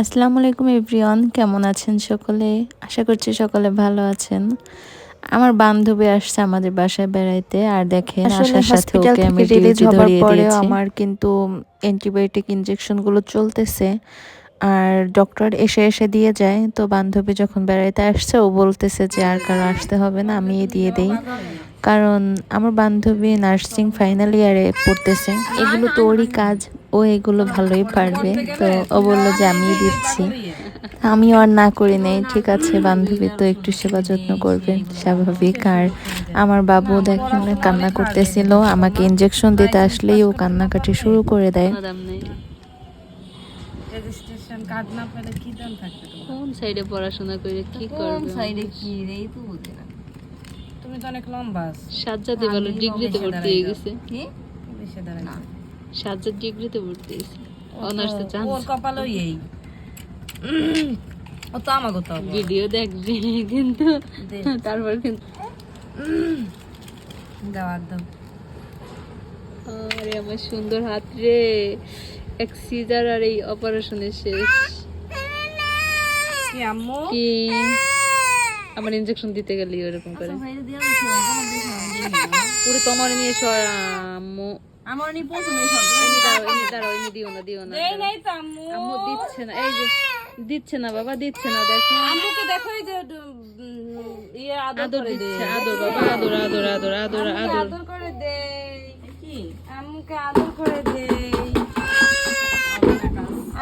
আসসালামু আলাইকুম এভরিওয়ান কেমন আছেন সকলে? আশা করছি সকলে ভালো আছেন। আমার বান্ধবী আসছে আমাদের বাসায় বেড়াইতে আর আসলে আসার সাথে ওকে আমি রিলিজ পরেও আমার কিন্তু অ্যান্টিবায়োটিক ইনজেকশনগুলো চলতেছে আর ডক্টর এসে এসে দিয়ে যায়। তো বান্ধবী যখন বেড়াইতে আসছে ও বলতেছে যে আর কারও আসতে হবে না আমি দিয়ে দেই। কারণ আমার বান্ধবী নার্সিং ফাইনাল ইয়ারে পড়তেছে। এগুলো তো ওরই কাজ। ও এগুলো ভালোই পারবে। তো ও বলল যে আমি দিচ্ছি। আমি আর না করি নেই। ঠিক আছে বান্ধবী তো একটু সেবা যত্ন করবে স্বাভাবিক। আর আমার বাবু দেখেন কান্না করতেছিল। আমাকে ইনজেকশন দিতে আসলেই ও কান্নাকাটি শুরু করে দেয়। কোন সাইডে পড়াশোনা করে কি কোন সাইডে কি রে তো বুঝি না। তুমি তো অনেক লম্বা। সাজ্জাদে বলো আমি ডিগ্রিতে ভর্তি হয়ে গেছে। কি? বেশি দাঁড়ায় না সাজ্জাদ ডিগ্রিতে ভর্তি হয়েছে। ও অনার্সে তো- চান্স ওর এই। ও তো আমাকে তো ভিডিও দেখবে কিন্তু তারপর কিন্তু দাও। আরে আমার সুন্দর হাত রে। এক সিজার আর এই অপারেশনের শেষ। কি আম্মু? কি? আমার ইনজেকশন দিতে গেলি ওরকম করে। দিই না। পুরো তোমার নিয়ে সর আম্মু। আমার নি প্রথমে এনে দাঁড়াও এনে দাঁড়াও এনে দিও না দিও না এই নাই তো আম্মু। আম্মু দিচ্ছে না এই যে দিচ্ছে না বাবা দিচ্ছে না দেখো। আম্মুকে দেখো এই যে ইয়ে আদর দিচ্ছে আদর বাবা আদর আদর আদর আদর আদর। আদর করে দে কি? আম্মুকে আদর করে দে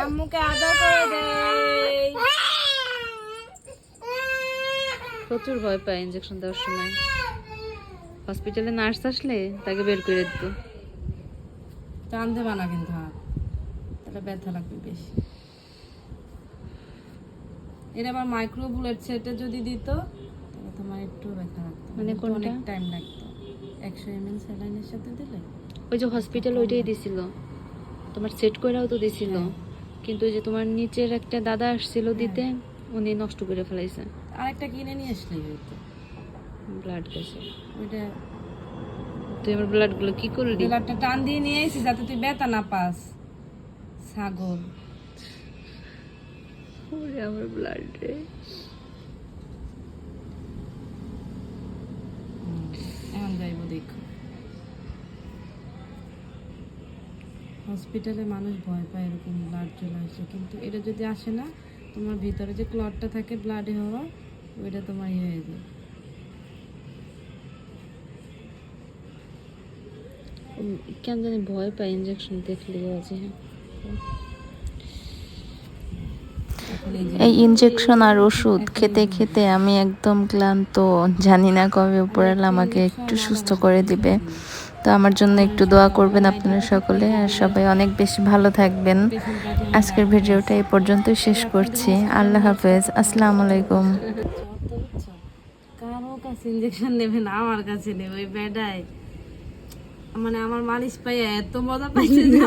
আম্মুকে আদর করে দে প্রচুর ভয় পায় ইঞ্জেকশন দেওয়ার সময়। হসপিটালে নার্স আসলে তাকে বের করে দিত। টান দেবা না কিন্তু হাত তাহলে ব্যথা লাগবে বেশি। এর আবার মাইক্রো বুলেট সেটে যদি দিত তাহলে তোমার একটু ব্যথা লাগতো। মানে কিন্তু? অনেক টাইম লাগতো। একশো এমএল স্যালাইনের সাথে দিলে? ওই যে হসপিটাল ওইটাই দিছিল। তোমার সেট কইরাও তো দিছিল। কিন্তু ওই যে তোমার নিচের একটা দাদা আসছিল দিতে উনি নষ্ট করে ফেলাইছে। আরেকটা কিনে নিয়ে আসলেই হতো ব্লাড গেছে ওইটা তুই আমার কি করলি ডিলারটা টান দিয়ে নিয়ে এসেছি যাতে তুই ব্যথা না পাস। ছাগল। ওরে আমার ব্লাড রে। এখন যাইব দেখো। হসপিটালে মানুষ ভয় পায় এরকম ব্লাড চলে আসে কিন্তু এটা যদি আসে না তোমার ভিতরে যে ক্লটটা থাকে ব্লাডে হওয়া ওইটা তোমার ইয়ে হয়ে যায়। কেন জানি ভয় পাই ইনজেকশন দেখলে আছে এই ইনজেকশন আর ওষুধ খেতে খেতে আমি একদম ক্লান্ত জানি না কবে উপরালা আমাকে একটু সুস্থ করে দিবে। তো আমার জন্য একটু দোয়া করবেন আপনারা সকলে আর সবাই অনেক বেশি ভালো থাকবেন। আজকের ভিডিওটা এই পর্যন্তই শেষ করছি। আল্লাহ হাফেজ। আসসালামু আলাইকুম। কারও কাছে ইঞ্জেকশন নেবে না আমার কাছে নেবে বেডায়। মানে আমার মালিশ পাইয়া এত মজা পাইছে যে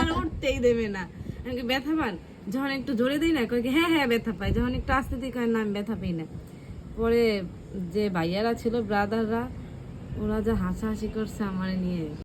আর উঠতেই দেবে না। আমি ব্যথা পান? যখন একটু জোরে দিই না কই কি, হ্যাঁ হ্যাঁ ব্যথা পাই। যখন একটু আস্তে দিই কয় না আমি ব্যথা পাই না। পরে যে ভাইয়ারা ছিল ব্রাদাররা ওরা যা হাসাহাসি করছে আমার নিয়ে।